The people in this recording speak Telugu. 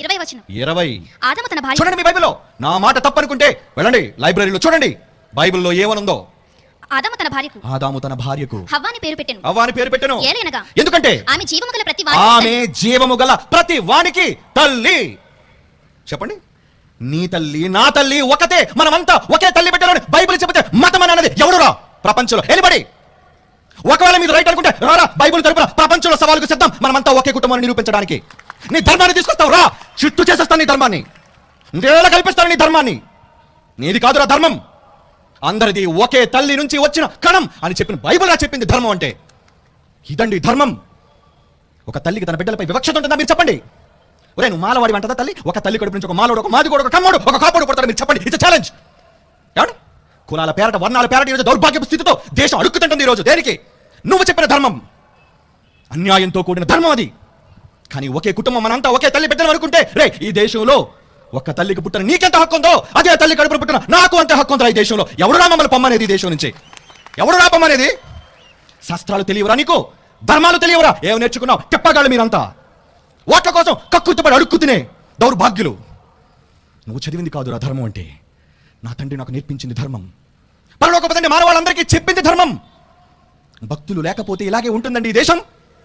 ఇరవై ఇరవై. ఆదము తన భార్య చూడండి మీ బైబిల్లో. నా మాట తప్పనుకుంటే వెళ్ళండి లైబ్రరీలో చూడండి. బైబిల్లో ఏమనుందో? ఆదము తన భార్యకు ఆదాము తన భార్యకు. హవ్వాని పేరు పెట్టెను. అవ్వాని పేరు పెట్టెను. ఏలైనగా ఎందుకంటే ఆమె జీవము గల ప్రతి ఆమె జీవము గల ప్రతి వానికి తల్లి. చెప్పండి. నీ తల్లి నా తల్లి ఒకతే మనమంతా ఒకే తల్లి పెట్టాలని బైబిల్ చెబితే మతం అని అన్నది ఎవడురా? ప్రపంచంలో. ఎనిబడి ఒకవేళ మీరు రైట్ అనుకుంటే రారా బైబిల్ తరపున ప్రపంచంలో సవాలుకు సిద్ధం. మనమంతా ఒకే కుటుంబాన్ని నిరూపించడానికి. నీ ధర్మాన్ని తీసుకొస్తావు రా. చిట్టు చేసేస్తాను నీ ధర్మాన్ని. ఇంకేలా కల్పిస్తాను నీ ధర్మాన్ని. నీది కాదురా ధర్మం. అందరిది ఒకే తల్లి నుంచి వచ్చిన కణం అని చెప్పిన బైబిల్ చెప్పింది ధర్మం అంటే. ఇదండి ధర్మం. ఒక తల్లికి తన బిడ్డలపై వివక్షత ఉంటుందా మీరు చెప్పండి. ఒరే నువ్వు మాలవాడి అంటదా తల్లి? ఒక తల్లి కడుపు నుంచి ఒక మాలోడు ఒక మాదిగోడు ఒక కమ్మోడు ఒక కాపుడు పుడతాడు మీరు చెప్పండి. ఇట్స్ ఛాలెంజ్ ఏమండి? కులాల పేరట వర్ణాల పేరట ఈరోజు దౌర్భాగ్యపు స్థితితో దేశం అడుక్కుతుంటుంది ఈరోజు దేనికి? నువ్వు చెప్పిన ధర్మం. అన్యాయంతో కూడిన ధర్మం అది. కానీ ఒకే కుటుంబం మనంతా ఒకే తల్లి బిడ్డలు అనుకుంటే రే ఈ దేశంలో ఒక తల్లికి పుట్టిన నీకెంత హక్కు ఉందో అదే తల్లి కడుపున పుట్టిన నాకు అంత హక్కు ఉందా ఈ దేశంలో. ఎవరు రా మమ్మల్ని పమ్మనేది ఈ దేశం నుంచి? ఎవరు రా పమ్మనేది? శాస్త్రాలు తెలియవరా నీకు? ధర్మాలు తెలియవరా? ఏం నేర్చుకున్నావు? చెప్పగాళ్ళు మీరంతా. ఓట్ల కోసం కక్కుర్తిపడి అడుక్కు తినే దౌర్భాగ్యులు. నువ్వు చదివింది కాదురా ధర్మం అంటే. నా తండ్రి నాకు నేర్పించింది ధర్మం. పరలోక తండ్రి మానవాళ్ళందరికీ చెప్పింది ధర్మం. భక్తులు లేకపోతే ఇలాగే ఉంటుందండి ఈ దేశం.